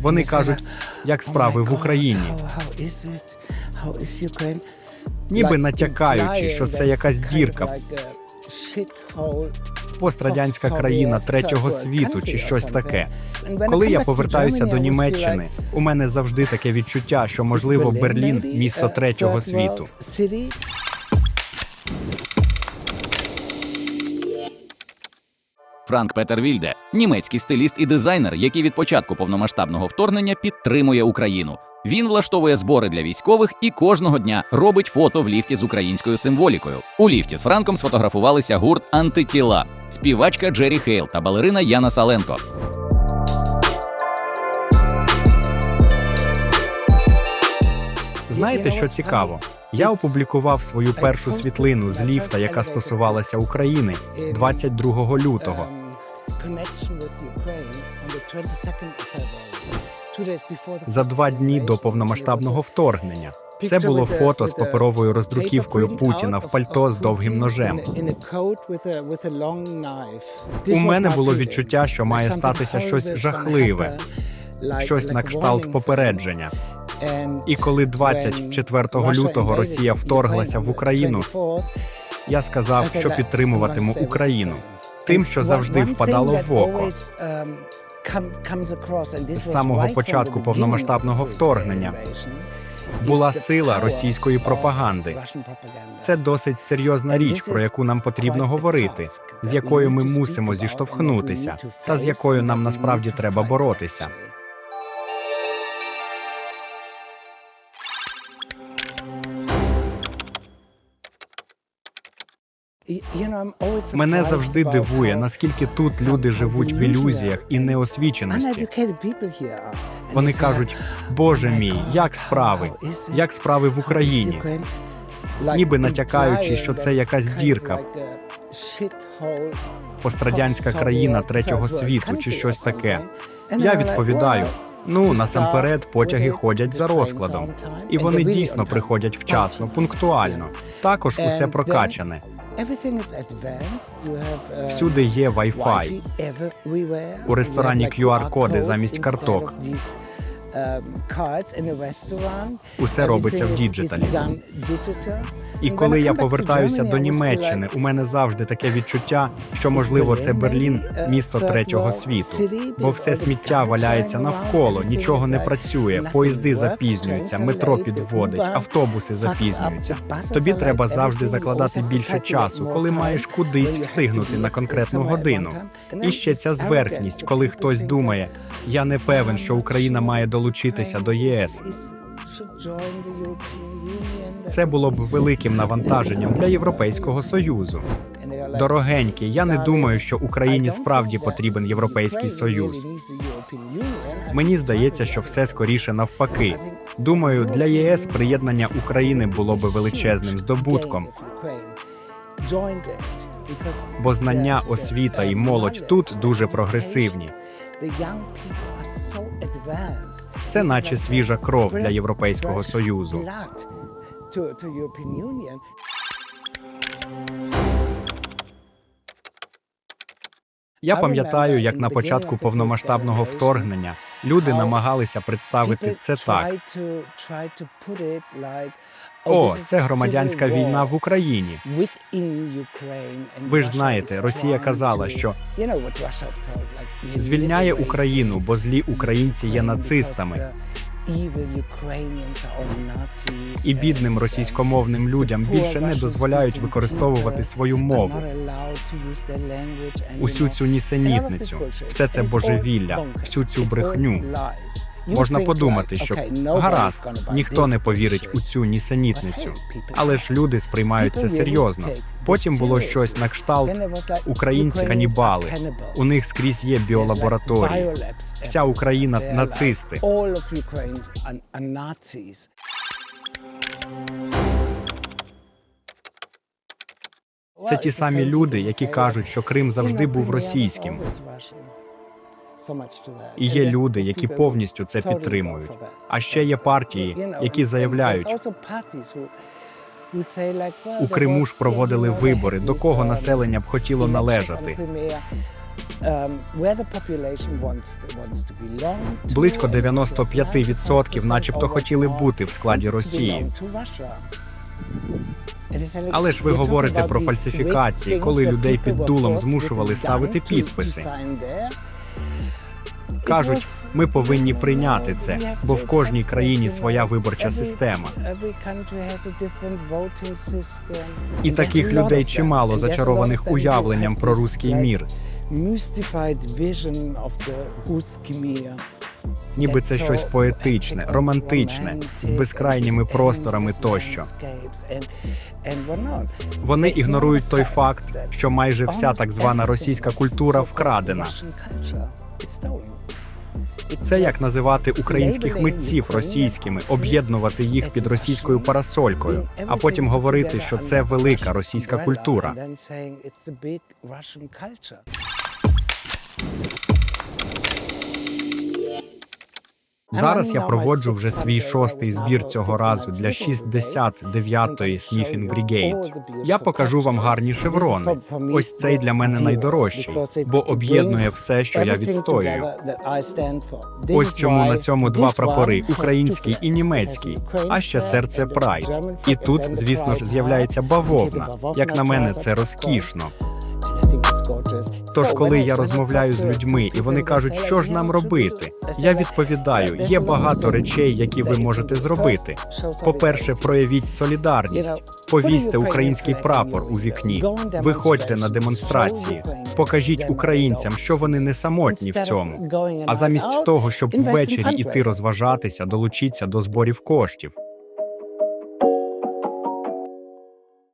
Вони кажуть, як справи в Україні, ніби натякаючи, що це якась дірка, пострадянська країна третього світу чи щось таке. Коли я повертаюся до Німеччини, у мене завжди таке відчуття, що можливо Берлін місто третього світу. Франк Петер Вільде, німецький стиліст і дизайнер, який від початку повномасштабного вторгнення підтримує Україну. Він влаштовує збори для військових і кожного дня робить фото в ліфті з українською символікою. У ліфті з Франком сфотографувалися гурт Антитіла, співачка Джері Хейл та балерина Яна Саленко. Знаєте, що цікаво? Я опублікував свою першу світлину з ліфта, яка стосувалася України 22 лютого. За два дні до повномасштабного вторгнення. Це було фото з паперовою роздруківкою Путіна в пальто з довгим ножем. У мене було відчуття, що має статися щось жахливе, щось на кшталт попередження. І коли 24 лютого Росія вторглася в Україну, я сказав, що підтримуватиму Україну тим, що завжди впадало в око. З самого початку повномасштабного вторгнення Була сила російської пропаганди. Це досить серйозна річ, про яку нам потрібно говорити, з якою ми мусимо зіштовхнутися, та з якою нам насправді треба боротися. Мене завжди дивує, наскільки тут люди живуть в ілюзіях і неосвіченості. Вони кажуть, Боже мій, як справи, як справи в Україні, ніби натякаючи, що це якась дірка, пострадянська країна третього світу чи щось таке. Я відповідаю: ну насамперед потяги ходять за розкладом, і вони дійсно приходять вчасно, пунктуально. Також усе прокачане. Всюди є Wi-Fi. У ресторані QR-коди замість карток. Усе робиться в діджиталі. І коли я повертаюся до Німеччини, у мене завжди таке відчуття, що можливо це Берлін, місто третього світу, бо все сміття валяється навколо, нічого не працює, поїзди запізнюються, метро підводить, автобуси запізнюються. Тобі треба завжди закладати більше часу, коли маєш кудись встигнути на конкретну годину. І ще ця зверхність, коли хтось думає, я не певен, що Україна має долучитися до ЄС. Це було б великим навантаженням для Європейського союзу. Дорогенькі, я не думаю, що Україні справді потрібен європейський союз. Мені здається, що все скоріше навпаки. Думаю, для ЄС приєднання України було би величезним здобутком, бо знання, освіта і молодь тут дуже прогресивні. Це наче свіжа кров для Європейського союзу. Я пам'ятаю, як на початку повномасштабного вторгнення люди намагалися представити це так. О, це громадянська війна в Україні. Ви ж знаєте, Росія казала, що звільняє Україну, бо злі українці є нацистами. І бідним російськомовним людям більше не дозволяють використовувати свою мову. Усю цю нісенітницю, все це божевілля, всю цю брехню. Можна подумати, що гаразд, ніхто не повірить у цю нісенітницю, але ж люди сприймають це серйозно. Потім було щось на кшталт українці канібали. У них скрізь є біолабораторії. Вся Україна нацисти. Це ті самі люди, які кажуть, що Крим завжди був російським. І є люди, які повністю це підтримують. А ще є партії, які заявляють, у Криму ж проводили вибори, до кого населення б хотіло належати. um, Близько and wants to 95% начебто хотіли бути в складі Росії. Але ж ви говорите про фальсифікації, коли людей під дулом змушували ставити підписи. Кажуть, ми повинні прийняти це, бо в кожній країні своя виборча система. І таких людей чимало зачарованих уявленням про руський мір, ніби це щось поетичне, романтичне, з безкрайніми просторами тощо. Вони ігнорують той факт, що майже вся так звана російська культура вкрадена. Це як називати українських митців російськими, об'єднувати їх під російською парасолькою, а потім говорити, що це велика російська культура. Зараз я проводжу вже свій шостий збір цього разу для 69-ї Sniffing Brigade. Я покажу вам гарні шеврони. Ось цей для мене найдорожчий, бо об'єднує все, що я відстоюю. Ось чому на цььому два прапори український і німецький, а ще серце Прайд. І тут, звісно ж, з'являється бавовна. Як на мене, це розкішно. Тож, коли я розмовляю з людьми і вони кажуть, що ж нам робити, я відповідаю: є багато речей, які ви можете зробити. По-перше, проявіть солідарність, повісьте український прапор у вікні, виходьте на демонстрації, покажіть українцям, що вони не самотні в цьому. А замість того, щоб ввечері іти розважатися, долучіться до зборів коштів.